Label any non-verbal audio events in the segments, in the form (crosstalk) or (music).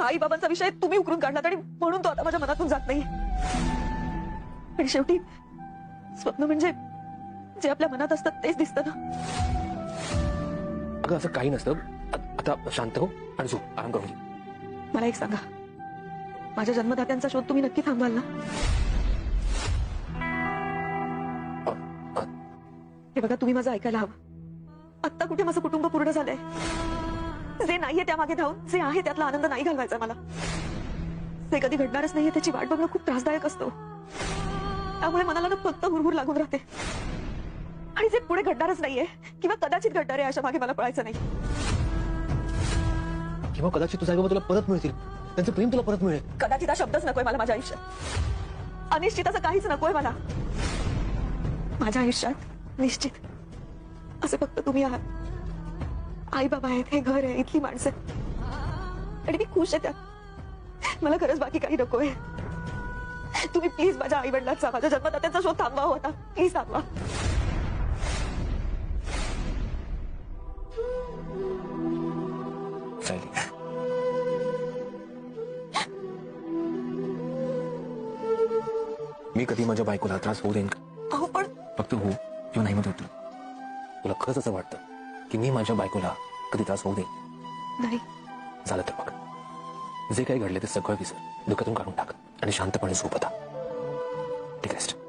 आई बाबांचा विषय तुम्ही उकरून काढलात आणि म्हणून तो आता माझ्या मनातून जात नाही आणि शेवटी स्वप्न म्हणजे जे आपल्या मनात असतं तेच दिसतं ना. अगं असं काही नसतं. आता शांत हो आणि झोप. आराम करून घे. मला एक सांगा. माझ्या जन्मदात्यांचा शोध तुम्ही नक्की थांबवाल ना? हे बघा तुम्ही माझं ऐकायला हवं. आत्ता कुठे माझं कुटुंब पूर्ण झालंय? जे नाहीये त्यामागे धावून जे आहे त्यातला आनंद नाही घालवायचा मला. ते कधी घडणारच नाहीये त्याची वाट बघणं खूप त्रासदायक असतो. त्यामुळे मनाला ना फक्त हुरहुर लागून राहते. आणि जे पुढे घडणारच नाहीये किंवा कदाचित घडणार आहे अशा मागे मला पळायचं नाही. किंवा कदाचित तुझा आई तुला परत मिळतील. त्यांचं प्रेम तुला परत मिळेल. कदाचित हा शब्दच नकोय मला माझ्या आयुष्यात. अनिश्चित असं काहीच नकोय मला. माझ्या आयुष्यात निश्चित. असं फक्त तुम्ही आहात. आई बाबा आहेत हे घर आहे इथली माणसं. आणि मी खुश आहे त्यात. मला खरंच बाकी काही नकोय. तुम्ही प्लीज माझ्या आई वडिलांचा माझ्या जन्मदात्यांचा शोध थांबवा होता प्लीज थांबवा. मी कधी माझ्या बायकोला त्रास होऊ देईन का? अहो पण फक्त हो किंवा नाही म्हणतो तुला खरंच असं वाटतं? की मी माझ्या बायकोला कधी त्रास होऊ देईन नाही. झालं तर बघ. जे काही घडले ते सगळं विसर. डोक्यातून काढून टाक आणि शांतपणे झोप आता. ठीक आहे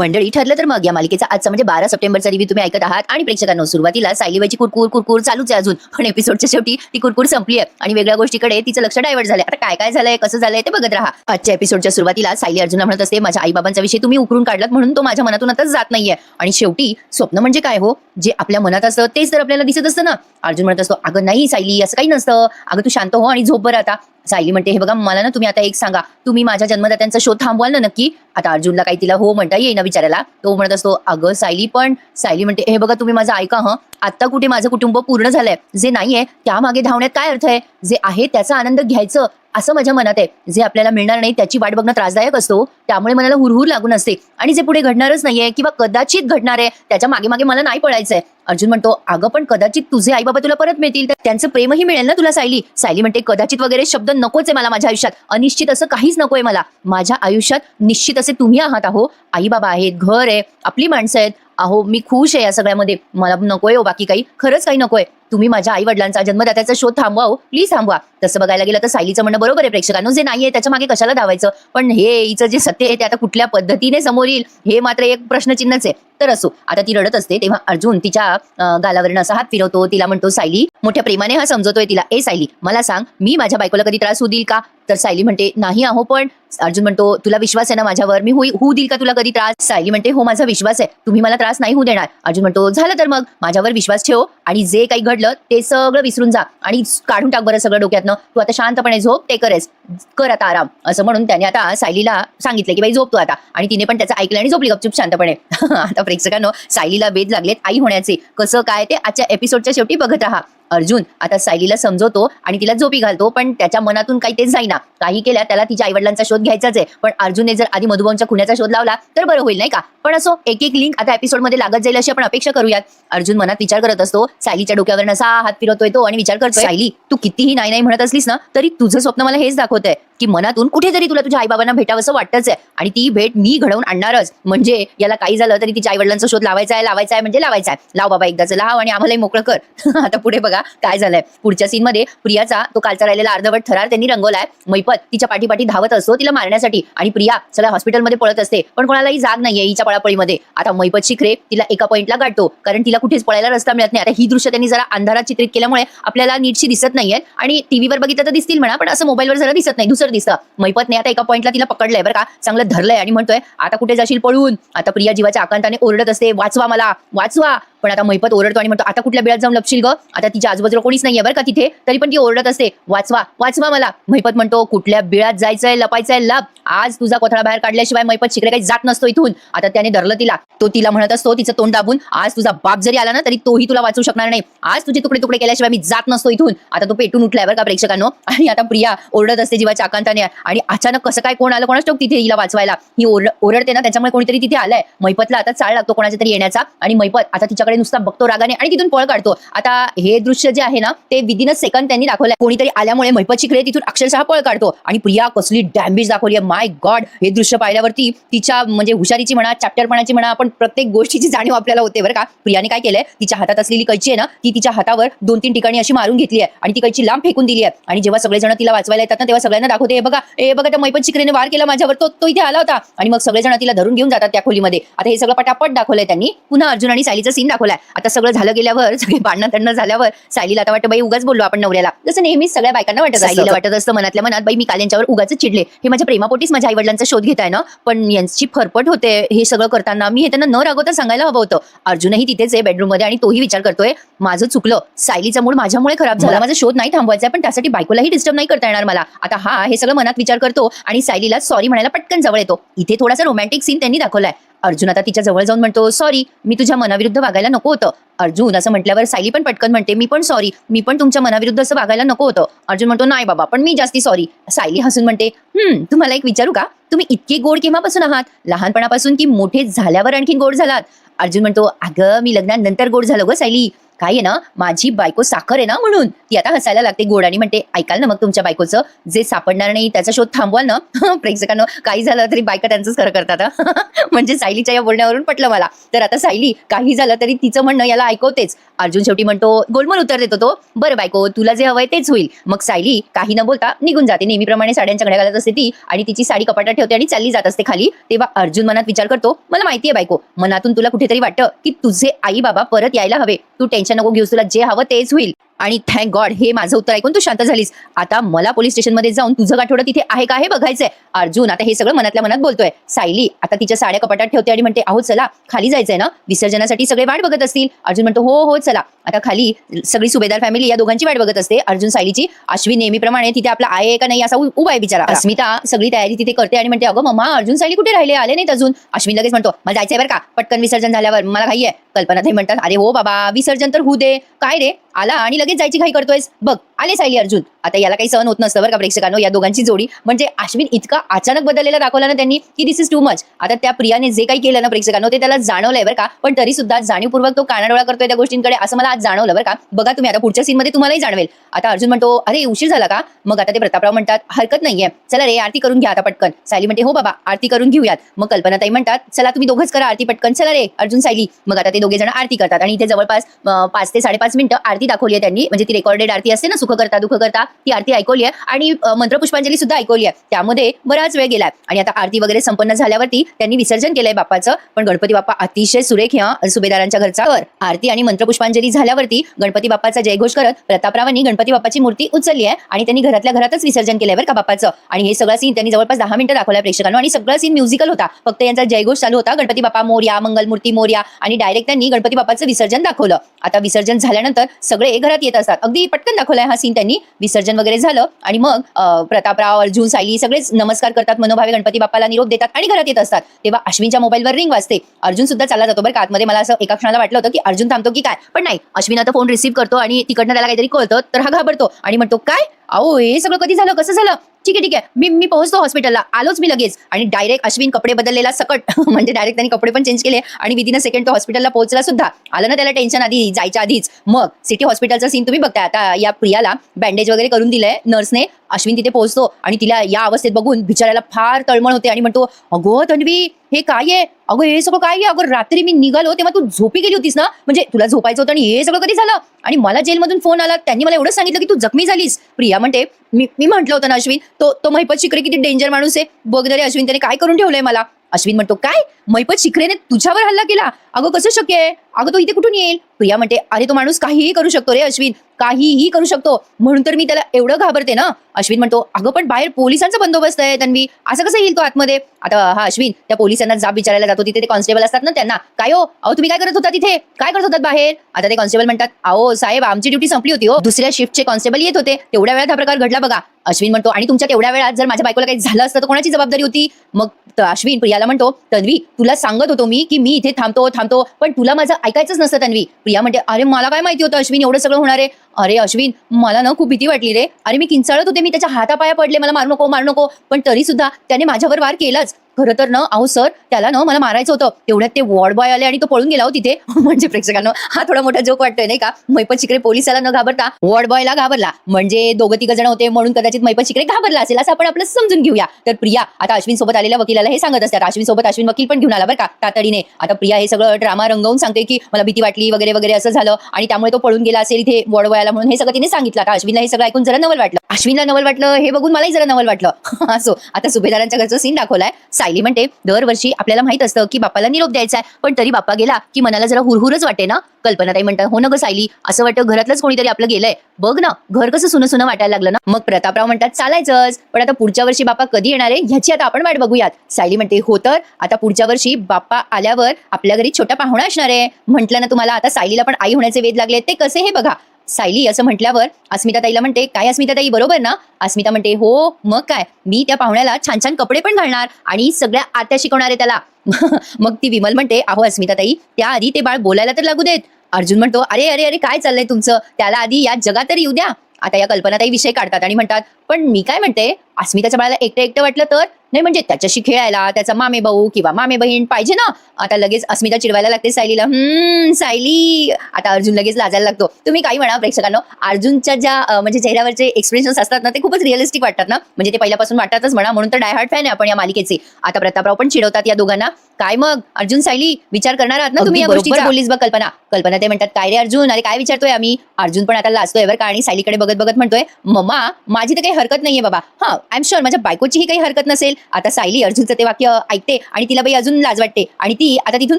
मंडळी ठरलं तर मग या मालिकेचा आजचा म्हणजे बारा सप्टेंबरचा रिव्ह्यू तुम्ही ऐकत आहात. आणि प्रेक्षकांना सुरुवातीला सायलीबाईची कुरकुर कुरकुर चालूच आहे अजून. पण एपिसोडच्या शेवटी ती कुरकुर संपली आहे. आणि वेगळ्या गोष्टीकडे तिचं लक्ष डायव्हर्ट झालंय. आता काय काय झालंय कसं झालंय ते बघत राहा. आजच्या एपिसोडच्या सुरुवातीला सायली अर्जुनला म्हणत असते माझ्या आई बाबांचा विषय तुम्ही उकरून काढलात म्हणून तो माझ्या मनातून आता जात नाहीये. आणि शेवटी स्वप्न म्हणजे काय हो? जे आपल्या मनात असतं तेच तर आपल्याला दिसत असतं ना. अर्जुन म्हणत असतो अगं नाही सायली असं काही नसतं. अगं तू शांत हो आणि झोप बरं आता. सायली म्हणते हे बघा मला ना तुम्ही आता एक सांगा. तुम्ही माझ्या जन्मदात्यांचा शोध थांबवाल ना नक्की? आता अर्जुनला काही तिला हो म्हणता येईना विचारायला. तो म्हणत असतो अगं सायली पण सायली म्हणते हे बघा तुम्ही माझं ऐका हं. आता कुठे माझं कुटुंब पूर्ण झालंय. जे नाहीये त्यामागे धावण्यात काय अर्थ आहे? जे आहे त्याचा आनंद घ्यायचं. असं माझ्या मनात आहे. जे आपल्याला मिळणार नाही त्याची वाट बघणं त्रासदायक असतो. त्यामुळे मनाला हुरहुर लागून असते. आणि जे पुढे घडणारच नाहीये किंवा कदाचित घडणार आहे त्याच्यामागे मागे मला नाही पळायचंय. अर्जुन म्हणतो अगं पण कदाचित तुझे आई बाबा तुला परत मिळतील तर त्यांचं प्रेमही मिळेल ना तुला सायली? सायली म्हणते कदाचित वगैरे शब्द नकोच आहे मला माझ्या आयुष्यात. अनिश्चित असं काहीच नकोय मला. माझ्या आयुष्यात निश्चित असे तुम्ही आहात आहो. आई बाबा आहेत घर आहे आपली माणसं आहेत. अहो मी खुश आहे या सगळ्यामध्ये. मला नकोय हो बाकी काही. खरंच काही नकोय. तुम्ही माझ्या आई वडिलांचा जन्मदात्याचा शोध थांबवा हो प्लीज थांबवा. तसं बघायला गेलं तर सायलीचं म्हणणं बरोबर आहे प्रेक्षकांनो. जे नाहीये त्याच्यामागे कशाला धावायचं? पण हे हिचं जे सत्य आहे ते आता कुठल्या पद्धतीने समोर येईल हे मात्र एक प्रश्नचिन्हच आहे. तर असो आता ती रडत असते तेव्हा अर्जुन तिच्या गालावरनं असा हात फिरवतो. तिला म्हणतो सायली मोठ्या प्रेमाने हा समजवतोय तिला. ए सायली मला सांग मी माझ्या बायकोला कधी त्रास होऊ देईल का? तर सायली म्हणते नाही आहो पण अर्जुन म्हणतो तुला विश्वास आहे ना माझ्यावर? मी होई- होऊ देईल का तुला कधी त्रास? सायली म्हणते हो माझा विश्वास आहे. तुम्ही मला त्रास नाही होऊ देणार. अर्जुन म्हणतो झालं तर मग माझ्यावर विश्वास ठेव आणि जे काही घडलं ते सगळं विसरून जा. आणि काढून टाक बरं सगळं डोक्यातनं. तू आता शांतपणे झोप ते करेस. कर आता आराम. असं म्हणून त्याने आता सायलीला सांगितलं की बाई झोप तू आता. आणि तिने पण त्याचं ऐकलं आणि झोपली गपचूप शांतपणे. (laughs) आता प्रेक्षकांनो सायलीला वेध लागलेत आई होण्याचे. कसं काय ते आजच्या एपिसोडच्या शेवटी बघत राहा. अर्जुन आता सायलीला समजवतो आणि तिला झोपी घालतो पण त्याच्या मनातून काही तेच जाईना. काही केल्या त्याला तिच्या आईवडिलांचा शोध घ्यायचाच आहे. पण अर्जुनने जर आधी मधुभाऊंच्या खुन्याचा शोध लावला तर बरं होईल नाही का? पण असो एक एक लिंक आता एपिसोडमध्ये लागत जाईल अशी आपण अपेक्षा करूयात. अर्जुन मनात विचार करत असतो सायलीच्या डोक्यावर असा हात फिरवतोय तो आणि विचार करतोय सायली तू कितीही नाही नाही म्हणत असलीस ना तरी तुझं स्वप्न मला हेच दाखवतंय. की मनातून कुठेतरी तुला तुझ्या आईबाबांना भेटावंसं वाटतच आहे. आणि ती भेट मी घडवून आणणारच. म्हणजे याला काही झालं तरी तिच्या आईवडिलांचा शोध लावायचा आहे लावायचा आहे म्हणजे लावायचा आहे. लाव बाबा एकदाच लाव आणि आम्हालाही मोकळं कर. (laughs) आता पुढे बघा काय झालंय. पुढच्या सीनमध्ये प्रियाचा तो कालचा राहिलेला अर्धवट थरार त्यांनी रंगवलाय. मैपत तिच्या पाठीपाठी धावत असतो तिला मारण्यासाठी. आणि प्रिया सगळ्या हॉस्पिटलमध्ये पळत असते. पण कोणालाही जाग नाहीये हिच्या पळापळीमध्ये. आता मैपत शिखरे तिला एका पॉईंटला गाठतो. कारण तिला कुठेच पळायला रस्ता मिळत नाही. आता ही दृश्य त्यांनी जरा अंधारात चित्रित केल्यामुळे आपल्याला नीटशी दिसत नाहीये. आणि टीव्हीवर बघितलं तर दिसतील म्हणा पण असं मोबाईलवर जरा दिसत नाही. दुसरं दिसतं. मैपतने आता एका पॉइंटला तिला पकडलंय बरं का. चांगलं धरलंय आणि म्हणतोय आता कुठे जाशील पळून? आता प्रिया जीवाच्या आकांताने ओरडत असते वाचवा मला वाचवा. पण आता मैपत ओरडतो आणि म्हणतो आता कुठल्या बिळात जाऊन लपशील ग? आता तिच्या आजूबाजूला कोणीच नाहीये बरं का तिथे. तरी पण ती ओरडत असते वाचवा वाचवा मला. मैपत म्हणतो कुठल्या बिळात जायचंय लपायचंय लप. आज तुझा कोथळा बाहेर काढल्याशिवाय मैपत शिकडे काही जात नसतो इथून. आता त्याने धरलं तिला. तो तिला म्हणत असतो तिचं तोंड दाबून आज तुझा बाप जरी आला ना तरी तोही तुला वाचू शकणार नाही. आज तुझे तुकडे तुकडे केल्याशिवाय मी जात नसतो इथून. आता तो पेटून उठलाय बरं का प्रेक्षकांनो. आणि आता प्रिया ओरडत असते जीवाच्या आकांताने आणि अचानक कसं काय कोण आलं? कोणाच ठाऊक तिथे हिला वाचवायला. ही ओरड- ओरडते ना त्याच्यामुळे कोणीतरी तिथे आलाय. मैपतला आता चाळ लागतो कोणाच्या तरी येण्याचा. आणि मैपत आता तिच्याकडे प्रियाकडे नुसता बघतो रागाने आणि तिथून पळ काढतो. आता हे दृश्य जे आहे ना ते विदिन अ सेकंड त्यांनी दाखवलंय. कोणीतरी आल्यामुळे महिपत शिकरे तिथून अक्षरशः पळ काढतो. आणि प्रिया कसली डॅमेज दाखवली आहे. माय गॉड हे दृश्य पाहिल्यावरती तिच्या म्हणजे हुशारीची म्हणा चॅप्टरपणाची म्हणा आपण प्रत्येक गोष्टीची जाणीव आपल्याला होते बरं का. प्रियाने काय केलंय तिच्या हातात असलेली कैची आहे ना ती तिच्या हातावर दोन तीन ठिकाणी अशी मारून घेतली आहे. आणि ती कैची लांब फेकून दिली आहे. आणि जेव्हा सगळेजण तिला वाचवायला येतात ना तेव्हा सगळ्यांना दाखवते हे बघा हे बघा त्या मैपत शिकरेने वार केला माझ्यावर. तो तो इथे आला होता. आणि मग सगळेजण तिला धरून घेऊन जातात त्या खोलीमध्ये. आता हे सगळं पटापट दाखवलंय त्यांनी. पुन्हा अर्जुन आणि सायलीचा सीन दाखवलाय. आता सगळं झालं गेल्यावर सगळे भांडणं तंडणं झाल्यावर सायलीला आता वाटतं बाई उगाच बोललो आपण नवऱ्याला. जसं नेहमीच सगळ्या बायकांना वाटत सायलीला वाटत असतं मनातल्या मनात बाई मी काल यांच्यावर उगाच चिडले. हे माझ्या प्रेमापोटीच माझ्या आईवडिलांचा शोध घेत आहे ना? पण यांची फरफट होते हे सगळं करताना मी हे त्यांना न रागवता सांगायला हवं होतं. अर्जुनही तिथेच आहे बेडरूममध्ये आणि तोही विचार करतोय माझं चुकलं. सायलीचा मूड माझ्यामुळे खराब झाला. माझा शोध नाही थांबवायचा आहे, पण त्यासाठी बायकोलाही डिस्टर्ब नाही करता येणार मला. आता हा हे सगळं मनात विचार करतो आणि सायलीला सॉरी म्हणायला पटकन जवळ येतो. इथे थोडासा रोमॅन्टिक सीन त्यांनी दाखवलाय. अर्जुन आता तिच्या जवळ जाऊन म्हणतो सॉरी मी तुझ्या मनाविरुद्ध वागायला नको होतं. अर्जुन असं म्हटल्यावर सायली पण पटकन म्हणते मी पण सॉरी मी पण तुमच्या मनाविरुद्ध असं वागायला नको होतं. अर्जुन म्हणतो नाही बाबा पण मी जास्ती सॉरी सायली हसून म्हणते हम्म तुम्हाला एक विचारू का? तुम्ही इतके गोड केव्हापासून आहात? लहानपणापासून की मोठे झाल्यावर आणखीन गोड झालात? अर्जुन म्हणतो अगं मी लग्नानंतर गोड झालो ग सायली. काय आहे ना माझी बायको साखर आहे ना म्हणून. ती आता हसायला लागते गोड. आणि म्हणते ऐकाल ना मग तुमच्या बायकोचं? जे सापडणार नाही त्याचा शोध थांबवाल ना. (laughs) प्रेक्षकांना काही झालं तरी बायका त्यांचंच खरं करतात (laughs) म्हणजे सायलीच्या या बोलण्यावरून पटलं मला. तर आता सायली काही झालं तरी तिचं म्हणणं याला ऐकवतेच. अर्जुन शेवटी म्हणतो गोलमोल उत्तर देतो तो. बरं बायको तुला जे हवंय तेच होईल. मग सायली काही न बोलता निघून जाते. नेहमीप्रमाणे साड्यांच्या घड्या घालत असते ती आणि तिची साडी कपाटात ठेवते आणि चालली जात असते खाली. तेव्हा अर्जुन मनात विचार करतो मला माहितीये बायको मनातून तुला कुठेतरी वाटतं की तुझे आई बाबा परत यायला हवे. तू टेन्शन नको घेऊ तुला जे हवं तेच होईल. आणि थँक गॉड हे माझं उत्तर ऐकून तू शांत झालीस. आता मला पोलीस स्टेशनमध्ये जाऊन तुझं गाठोडं तिथे आहे का हे बघायचंय. अर्जुन आता हे सगळं मनातल्या मनात बोलतोय. सायली आता तिच्या साड्या कपाटात ठेवते आणि म्हणते अहो चला खाली जायचंय ना? विसर्जनासाठी सगळे वाट बघत असतील. अर्जुन म्हणतो हो हो चला. आता खाली सगळी सुभेदार फॅमिली या दोघांची वाट बघत असते. अर्जुन सायलीची अश्विन नेहमीप्रमाणे तिथे आपला आहे का नाही असा उभा आहे बिचारा. अस्मिता सगळी तयारी तिथे करते आणि म्हणते अगं मम्मा अर्जुन सायली कुठे राहिले? आले नाहीत अजून. अश्विन लगेच म्हणतो मला जायचंय बरं का? पटकन विसर्जन झाल्यावर. मला घाई आहे. कल्पना ते म्हणतात अरे हो बाबा विसर्जन तर होऊ दे. काय रे? आला आणि लगेच जायची घाई करतोयस बघ. आले सायली अर्जुन. आता याला काही सहन होत नसतं बरं का प्रेक्षकांनो या दोघांची जोडी. म्हणजे अश्विन इतका अचानक बदललेला दाखवला ना त्यांनी की दिस इज टू मच आता त्या प्रियाने जे काही केलं ना प्रेक्षकांनो ते त्याला जाणवलंय बरं का. पण तरी सुद्धा जाणीवपूर्वक तो कानाडोळा करतोय त्या गोष्टींकडे असं मला आज जाणवलं बरं का. बघा तुम्ही आता पुढच्या सीनमध्ये तुम्हालाही जाणवेल. आता अर्जुन म्हणतो अरे उशीर झाला का? मग आता ते प्रतापराव म्हणतात हरकत नाहीये. चला रे आरती करून घ्या आता पटकन. सायली म्हणते हो बाबा आरती करून घेऊयात. मग कल्पनाताई म्हणतात चला तुम्ही दोघंच करा आरती पटकन. चला रे अर्जुन सायली. मग आता ते दोघे जण आरती करतात. आणि इथे जवळपास पाच ते साडेपाच मिनिटं आरती दाखवली आहे त्यांनी. म्हणजे ती रेकॉर्डेड आरती असते ना सुख करता दुःख करता ती आरती ऐकवली आहे. आणि मंत्रपुष्पांजली सुद्धा ऐकवली आहे. त्यामध्ये बराच वेळ गेलाय. आणि आता आरती वगैरे संपन्न झाल्यावरती त्यांनी विसर्जन केलंय बाप्पाचं. पण गणपती बाप्पा अतिशय सुरेख ह्या सुभेदारांच्या घरचा. तर आरती आणि मंत्रपुष्पांजली झाल्यावरती गणपती बाप्पाचा जयघोष करत प्रतापरावांनी गणपती बाप्पाची मूर्ती उचलली आहे. आणि त्यांनी घरातल्या घरातच विसर्जन केलंय बरं का बाप्पाचं. आणि हे सगळं सीन त्यांनी जवळपास दहा मिनिटं दाखवलाय प्रेक्षकांना. आणि सगळं सीन म्युझिकल होता. फक्त यांचा जयघोष चालू होता. गणपती बाप्पा मोर्या मंगलमूर्ती मोर्या. आणि डायरेक्ट त्यांनी गणपती बाप्पाचं विसर्जन दाखवलं. आता विसर्जन झाल्यानंतर सगळे घरात येत असतात. अगदी पटकन दाखवलाय हा सीन त्यांनी विसर्जन वगैरे झालं. आणि मग प्रतापराव अर्जुन सायली सगळेच नमस्कार करतात मनोभावे गणपती बाप्पाला निरोप देतात आणि घरात येत असतात. तेव्हा अश्विनच्या मोबाईलवर रिंग वाजते. अर्जुन सुद्धा चालला जातो बरं का. आतमध्ये मला असं एका क्षणाला वाटलं होतं की अर्जुन थांबतो की काय? पण नाही. अश्विन आता फोन रिसीव्ह करतो आणि तिकडनं त्याला काहीतरी कळतं तर हा घाबरतो आणि म्हणतो काय? अहो हे सगळं कधी झालं? कसं झालं? ठीक आहे ठीक आहे. मी मी पोहोचतो हॉस्पिटलला आलोच मी लगेच. आणि डायरेक्ट अश्विन कपडे बदललेला सकट. (laughs) म्हणजे डायरेक्ट त्यांनी कपडे पण चेंज केले आणि विदिन अ सेकंड तो हॉस्पिटलला पोहोचला सुद्धा. आलं ना त्याला टेन्शन आधी जायच्या आधीच. मग सिटी हॉस्पिटलचा सीन तुम्ही बघताय. आता या प्रियाला बँडेज वगैरे करून दिलंय नर्सने अश्विन तिथे पोहोचतो आणि तिला या अवस्थेत बघून बिचारायला फार तळमळ होते आणि म्हणतो अगो तन्वी हे काय आहे? अगं हे सगळं काय आहे? अगं रात्री मी निघालो तेव्हा तू झोपी गेली होतीस ना? म्हणजे तुला झोपायचं होतं आणि हे सगळं कधी झालं? आणि मला जेलमधून फोन आला त्यांनी मला एवढं सांगितलं की तू जखमी झालीस. प्रिया म्हणते मी मी म्हटलं होतं ना अश्विन तो तो महिपत शिकरे किती डेंजर माणूस आहे. बघ रे अश्विन त्याने काय करून ठेवलंय मला? अश्विन म्हणतो काय? महिपत शिखरेने तुझ्यावर हल्ला केला? अगं कसं शक्य आहे? अगं तो इथे कुठून येईल? प्रिया म्हणते अरे तो माणूस काहीही करू शकतो रे अश्विन. काहीही करू शकतो. म्हणून तर मी त्याला एवढं घाबरते ना. अश्विन म्हणतो अगं पण बाहेर पोलिसांचा बंदोबस्त आहे तन्वी. असं कसं येईल तो आतमध्ये? आता हा अश्विन त्या पोलिसांना जाब विचारायला जातो. तिथे ते कॉन्स्टेबल असतात ना त्यांना. काय हो? अहो तुम्ही काय करत होता तिथे? काय करत होतात बाहेर? आता ते कॉन्स्टेबल म्हणतात अहो साहेब आमची ड्युटी संपली होती हो. दुसऱ्या शिफ्टचे कॉन्स्टेबल येत होते. तेवढ्या वेळात हा प्रकार घडला बघा. अश्विन म्हणतो आणि तुमच्या तेवढ्या वेळात जर माझ्या बायकोला काही झालं असतं तर कोणाची जबाबदारी होती? मग अश्विन प्रियाला म्हणतो तन्वी तुला सांगत होतो मी की मी इथे थांबतो थांबतो पण तुला माझं ऐकायचंच नसतं तन्वी. प्रिया म्हणते अरे मला काय माहिती होतं अश्विन एवढं सगळं होणार आहे? अरे अश्विन मला ना खूप भीती वाटली रे. अरे मी किंचाळत होते मी त्याच्या हातापाया पडले मला मारू नको मारू नको. पण तरी सुद्धा त्याने माझ्यावर वार केलाच. खरं तर ना अहो सर त्याला ना मला मारायचं होतं. तेवढ्यात ते वॉर्ड बॉय आले आणि तो पळून गेला हो तिथे. (laughs) म्हणजे प्रेक्षकांना हा थोडा मोठा जोक वाटतोय नाही का? मैपत शिकरे पोलिसाला न घाबरता वॉर्ड बॉयला घाबरला. म्हणजे दोघं तिघ जण होते म्हणून कदाचित मैपत शिकरे घाबरला असेल असं आपण आपलं समजून घेऊया. तर प्रिया आता अश्विन सोबत आलेल्या वकिलाला हे सांगत असतात. अश्विन सोबत अश्विन वकील पण घेऊन आला बरं का तातडीने. आता प्रिया हे सगळं ड्रामा रंगवून सांगते की मला भीती वाटली वगैरे वगैरे असं झालं. आणि त्यामुळे तो पळून गेला असेल इथे वॉर्ड बॉयला म्हणून. हे सगळं तिने सांगितलं. आता अश्विनला हे सगळं ऐकून जरा नवल वाटलं. अश्विनला नवल वाटलं हे बघून मलाही जरा नवल वाटलं. (laughs) असो. आता सुभेदारांच्या घरचं सीन दाखवलाय. सायली म्हणते दरवर्षी आपल्याला माहीत असतं की बापाला निरोप द्यायचा आहे पण तरी बाप्पा गेला की मनाला जरा हुरहुरच वाटे ना. कल्पनाताई म्हणतात हो ना ग सायली असं वाटतं घरातलंच कोणीतरी आपलं गेलंय. बघ ना घर कसं सुनं सुनं वाटायला लागलं ना. मग प्रतापराव म्हणतात चालायचंच पण आता पुढच्या वर्षी बाप्पा कधी येणार आहे ह्याची आता आपण वाट बघूयात. सायली म्हणते हो तर आता पुढच्या वर्षी बाप्पा आल्यावर आपल्या घरी छोटा पाहुणा असणार आहे. म्हटलं ना तुम्हाला आता सायलीला पण आई होण्याचे वेध लागले ते कसे हे बघा. सायली असं म्हटल्यावर अस्मिता ताईला म्हणते काय अस्मिता ताई बरोबर ना? अस्मिता म्हणते हो मग काय? मी त्या पाहुण्याला छान छान कपडे पण घालणार आणि सगळ्या आत्या शिकवणार आहे त्याला. (laughs) मग ती विमल म्हणते अहो अस्मिता ताई त्याआधी ते बाळ बोलायला तर लागू देत. अर्जुन म्हणतो अरे अरे अरे काय चाललंय तुमचं? त्याला आधी या जगात तरी येऊ द्या. आता या कल्पनाताई विषय काढतात आणि म्हणतात पण मी काय म्हणते अस्मिताच्या बाळाला एकटं एकटं वाटलं तर नाही म्हणजे त्याच्याशी खेळायला त्याचा मामे भाऊ किंवा मामे बहीण पाहिजे ना? आता लगेच अस्मिता चिडवायला लागते सायलीला. हम्म सायली. आता अर्जुन लगेच लाजायला लागतो. तुम्ही काही म्हणा प्रेक्षकांनो अर्जुनच्या ज्या म्हणजे चेहऱ्यावरचे एक्सप्रेशन्स असतात ना ते खूपच रिअलिस्टिक वाटतात ना? म्हणजे ते पहिल्यापासून वाटतातच म्हणा म्हणून तर डायहार्ड फॅन आहे आपण या मालिकेचे. आता प्रतापराव पण चिडवतात या दोघांना. काय मग? अर्जुन सायली विचार करणार आहात ना तुम्ही या गोष्टीचा? बोलीस बघ कल्पना. कल्पना ते म्हणतात काय रे अर्जुन? अरे काय विचारतोय आम्ही? अर्जुन पण आता लाजतोय बरं का आणि सायलीकडे बघत बघत म्हणतोय मम्मा माझी तर काही हरकत नाहीये बाबा. हा आय एम शुअर माझ्या बायकोचीही काही हरकत नसेल. आता सायली अर्जुनचं ते वाक्य ऐकते आणि तिला बाई अजून लाज वाटते आणि ती आता तिथून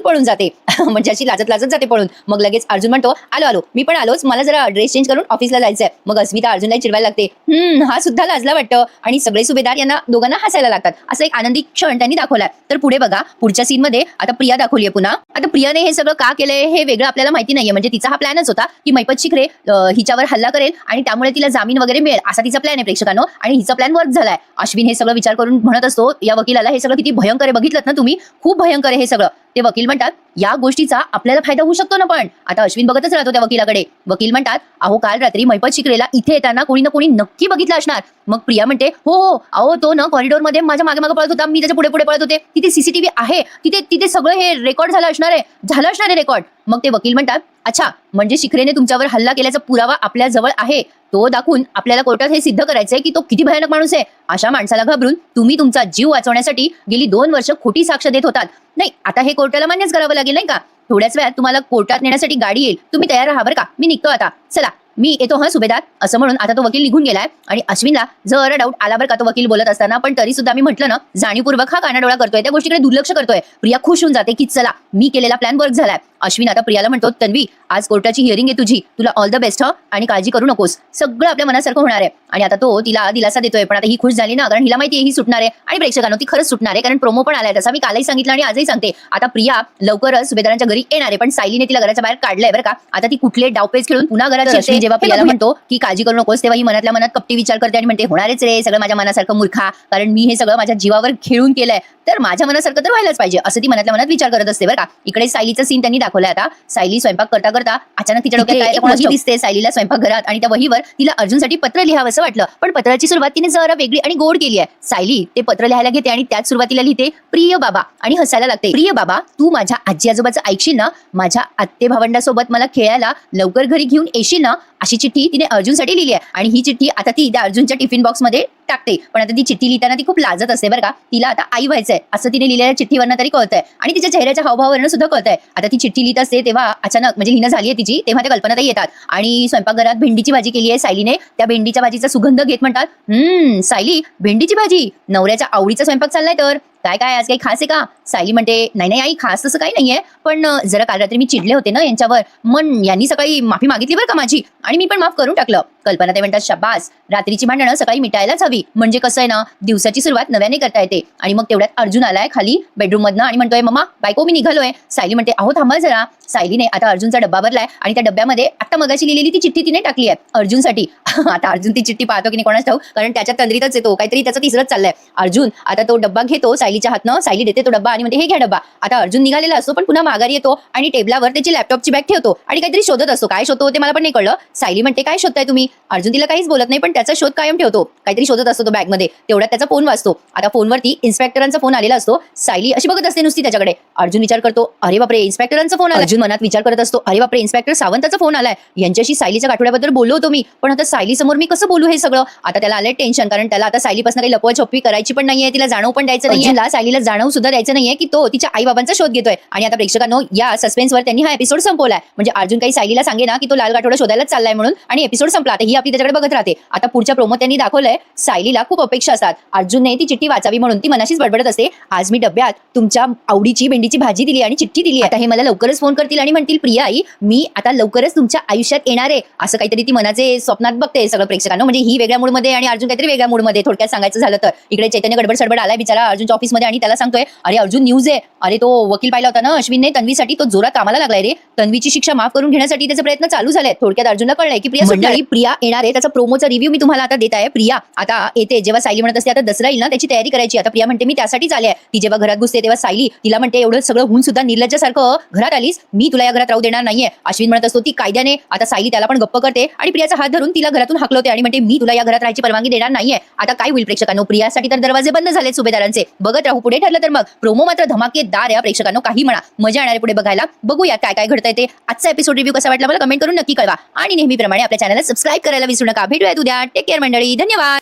पळून जाते. (laughs) म्हणजे अशी लाजत लाजत जाते पळून. मग लगेच अर्जुन म्हणतो आलो आलो. मी पण आलोच. मला जरा ड्रेस चेंज करून ऑफिसला जायचंय. मग अस्मिता अर्जुनला चिडवायला लागते. हम्म हा सुद्धा लाजला वाटतं. आणि सगळे सुभेदार यांना दोघांना हसायला लागतात. असं एक आनंदी क्षण त्यांनी दाखवलाय. तर पुढे बघा पुढच्या सीन मध्ये आता प्रिया दाखवली पुन्हा. आता प्रियाने हे सगळं का केलंय हे वेगळं आपल्याला माहिती नाहीये. म्हणजे तिचा हा प्लॅनच होता की मैपत शिखरे हिच्यावर हल्ला करेल आणि त्यामुळे तिला जामीन वगैरे मिळेल. असा तिचा प्लॅन आहे प्रेक्षक आणि हिचा प्लॅन वर्क झालाय. अश्विन हे सगळं विचार करून म्हणत असतो या वकिलाला हे सगळं किती भयंकर आहे बघितलं ना तुम्ही? खूप भयंकर आहे हे सगळं. ते वकील म्हणतात या गोष्टीचा आपल्याला फायदा होऊ शकतो ना पण. आता अश्विन बघतच राहतो त्या वकिलाकडे. वकील म्हणतात अहो काल रात्री मैपत शिकरेला इथे येताना कोणी ना कोणी नक्की बघितलं असणार. मग प्रिया म्हणते हो हो अहो तो ना कॉरिडॉरमध्ये माझ्या मागे मागे पळत होता मी त्याच्या पुढे पुढे पळत होते. तिथे सीसीटीव्ही आहे. तिथे तिथे सगळं हे रेकॉर्ड झालं असणार आहे. झालं असणार आहे रेकॉर्ड मग ते वकील म्हणतात अच्छा म्हणजे शिखरेने तुमच्यावर हल्ला केल्याचा पुरावा आपल्या जवळ आहे. तो दाखवून आपल्याला कोर्टात हे सिद्ध करायचंय की तो किती भयानक माणूस आहे? अशा माणसाला घाबरून तुम्ही तुमचा जीव वाचवण्यासाठी गेली दोन वर्ष खोटी साक्ष देत होतात. नाही आता हे कोर्टाला मान्यच करावं लागेल नाही का? थोड्याच वेळात तुम्हाला कोर्टात नेण्यासाठी गाडी येईल. तुम्ही तयार राहा बरं का. मी निघतो आता. चला. मी येतो हा सुभेदार? असं म्हणून आता तो वकील निघून गेलाय. आणि अश्विनला जर डाऊट आला बरं का तो वकील बोलत असताना? पण तरी सुद्धा मी म्हटलं ना जाणीवपूर्वक हा कानाडोळा करतोय. त्या गोष्टीकडे दुर्लक्ष करतोय. प्रिया खुश होऊन जाते की चला मी केलेला प्लॅन वर्क झालाय. अश्विन आता प्रियाला म्हणतो तन्वी आज कोर्टाची हिअरिंग आहे तुझी. तुला ऑल द बेस्ट ह आणि काळजी करू नकोस. सगळं आपल्या मनासारखं होणार आहे. आणि आता तो तिला दिलासा देतोय पण आता ही खुश झाली ना कारण हिला माहिती आहे ही सुटणार आहे. आणि प्रेक्षकांनो ती खरंच सुटणार आहे कारण प्रोमो पण आलाय तसा. मी कालही सांगितलं आणि आजही सांगते. आता प्रिया लवकरच सुभेदारांच्या घरी येणार आहे पण सायलीने तिला घराच्या बाहेर काढलंय बरं का. आता ती कुठले डावपेच खेळून पुन्हा घरात जेव्हा प्रियाला. म्हणतो की काळजी करू नकोस तेव्हा ही मनातल्या मनात कपटी विचार करते आणि म्हणते होणारच रे सगळं माझ्या मनासारखं मूर्खा कारण मी हे सगळं माझ्या जीवावर खेळून केलंय. तर माझ्या मनासारखं तर व्हायलाच पाहिजे असं ती मनातल्या मनात विचार करत असते बरं का. इकडे सायलीचं सीन त्यांनी दाखवलंय आता. सायली स्वयंपाक करता करता अचानक तिच्या डोक्यात वही दिसते सायलीला स्वयंपाकघरात आणि त्या वहीवर तिला अर्जुनसाठी पत्र लिहावं असं वाटलं. पण पत्राची सुरुवात तिने जरा वेगळी आणि गोड केली आहे. सायली ते पत्र लिहायला घेते आणि त्याच सुरुवातीला लिहिते प्रिय बाबा आणि हसायला लागते. प्रिय बाबा तू माझ्या आजी आजोबाचं ऐकशील ना? माझ्या आत्ते भावंडासोबत मला खेळायला लवकर घरी घेऊन येशील ना? अशी चिठ्ठी तिने अर्जुनसाठी लिहिली आहे. आणि ही चिठ्ठी आता ती त्या अर्जुनच्या टिफिन बॉक्समध्ये टाकते. पण आता ती चिठ्ठी लिहिताना ती खूप लाजत असते बरं का. तिला आता आई व्हायचंय. असं तिने लिहिलेल्या चिठ्ठीवरनं तरी कळतंय. आणि तिच्या चेहऱ्याच्या हावभावावरनं सुद्धा कळतंय. आता ती चिठ्ठी लिहित असते तेव्हा अचानक म्हणजे लिहिणं झाली आहे तिची तेव्हा त्या कल्पनाताई येतात. आणि स्वयंपाकघरात भेंडीची भाजी केली आहे सायलीने. त्या भेंडीच्या भाजीचा सुगंध घेत म्हणतात हम्म सायली भेंडीची भाजी? नवऱ्याच्या आवडीचा स्वयंपाक चाललाय तर? काय काय आज काही खास आहे का? सायली म्हणते नाही नाही आई खास तसं काही नाहीये. पण जरा काल रात्री मी चिडले होते ना यांच्यावर. मन यांनी सकाळी माफी मागितली बरं का माझी? आणि मी पण माफ करून टाकलं. कल्पना ते म्हणतात शबास रात्रीची भांडणं सकाळी मिटायलाच हवी. म्हणजे कसं आहे ना दिवसाची सुरुवात नव्याने करता येते. आणि मग तेवढ्यात अर्जुन आलाय खाली बेडरूम मधनं आणि म्हणतोय मम्मा बायको मी निघालोय. सायली म्हणते अहो थांबा जरा. सायलीने आता अर्जुनचा डब्बा भरलाय आणि त्या डब्यामध्ये आता मगाशी लिहिलेली ती चिठ्ठी तिने टाकली आहे अर्जुनसाठी. (laughs) आता अर्जुन ती चिठ्ठी पाहतो की नाही कोणाच ठाऊ कारण त्याच्या तंद्रीतच येतो काहीतरी त्याचं तिसरंच चाललंय. अर्जुन आता तो डब्बा घेतो सायलीच्या हातनं सायली देते तो डब्बा आणि म्हणते हे घ्या डब्बा. आता अर्जुन निघालेला असतो पण पुन्हा माघारी येतो आणि टेबलावर त्याची लॅपटॉपची बॅग ठेवतो आणि काहीतरी शोधत असतो. काय शोधतो ते मला पण नाही कळलं. सायली म्हणते काय शोधताय तुम्ही? अर्जुन तिला काहीच बोलत नाही पण त्याचा शोध कायम ठेवतो. काहीतरी शोधत असतो तो बॅगमध्ये. तेवढ्यात त्याचा फोन वाजतो आता फोनवरती इन्स्पेक्टरांचा फोन आलेला असतो. सायली अशी बघत असते नुसती त्याच्याकडे. अर्जुन विचार करतो अरे बापरे इन्स्पेक्टरांचा फोन आला अर्जुन मनात विचार करत असतो अरे बापरे इन्स्पेक्टर सावंताचा फोन आलाय. यांच्याशी सायलीच्या आठवड्याबद्दल बोललो होतो मी पण आता सायली समोर मी कसं बोलू हे सगळं? आता त्याला आलंय टेन्शन कारण त्याला आता सायलीपासून काही लपवा छप्पी करायची पण नाहीये तिला जाणव पण द्यायचं नाहीये. तिला सायलीला जाणव सुद्धा द्यायचं नाहीये की तो तिच्या आई बाबांचा शोध घेतोय. आणि आता प्रेक्षकांनो या सस्पेन्सवर त्यांनी हा एपिसोड संपवलाय. म्हणजे अर्जुन काही सायलीला सांगे ना की तो लाल गाठोडा शोधायला चाललाय म्हणून आणि एपिसोड संपला. आता ही आपली त्याच्याकडे बघत राहते. आता पुढच्या प्रोमो त्यांनी दाखवलंय सायलीला खूप अपेक्षा असतात. अर्जुनने ती चिठ्ठी वाचावी म्हणून ती मनाशीच बडबडत असते. आज मी डब्यात तुमच्या आवडीची भेंडीची भाजी दिली आणि चिठ्ठी दिली आता हे मला लवकरच फोन करतील आणि म्हणतील प्रिया आई मी आता लवकरच तुमच्या आयुष्यात येणार आहे. असं काहीतरी ती मनाचे स्वप्नात बघते सगळं प्रेक्षकांना. म्हणजे ही वेगळ्या मूडमध्ये आणि अर्जुन काहीतरी वेगळ्या मूडमध्ये थोडक्यात सांगायचं झालं तर. इकडे चैतन्य गडबड सडबड आलाय बिचारा अर्जुनच्या ऑफिसमध्ये आणि त्याला सांगतोय अरे अर्जुन न्यूज आहे. अरे तो वकील पाहिला होता ना अश्विनने तन्वीसाठी तो जोरात कामाला लागलाय रे. तन्वीची शिक्षा माफ करून घेण्यासाठी त्याचे प्रयत्न चालू झाले थोडक्यात अर्जुनला कळलंय की प्रिया मंडळी प्रिया येणार आहे. त्याचा प्रोमोचा रिव्ह्यू मी तुम्हाला आता देत आहे. प्रिया आता येते. जेव्हा सायली म्हणत असते आता दसरा येईल ना त्याची तयारी करायची. आता प्रिया म्हणते मी त्यासाठीच आले आहे. ती जेव्हा घरात घुसते तेव्हा सायली तिला म्हणते एवढं सगळं होऊन सुद्धा निर्लज्जासारखं घरात आलीस? मी तुला या घरात राहू देणार नाहीये. अश्विन म्हणत असतो ती कायद्याने आता सायली त्याला पण गप्प करते आणि प्रियाचा हात धरून तिला घरातून हाकलवते आणि म्हणते मी तुला या घरात राहायची परवानगी देणार नाहीये. आता काय होईल प्रेक्षकांनो? प्रियासाठी तर दरवाजे बंद झाले सुभेदारांचे. बघत राहू पुढे ठरलं तर मग. प्रोमो मात्र धमाकेदार या प्रेक्षकांनो. काही म्हणा. मजा येणार आहे पुढे बघायला. बघूया काय काय घडतंय ते. आजचा एपिसोड रिव्ह्यू कसा वाटला मला कमेंट करून नक्की कळवा. आणि नेहमीप्रमाणे आपल्या चॅनलला सबस्क्राईब करायला विसरू नका. भेटूया उद्या. टेक केअर मंडळी. धन्यवाद.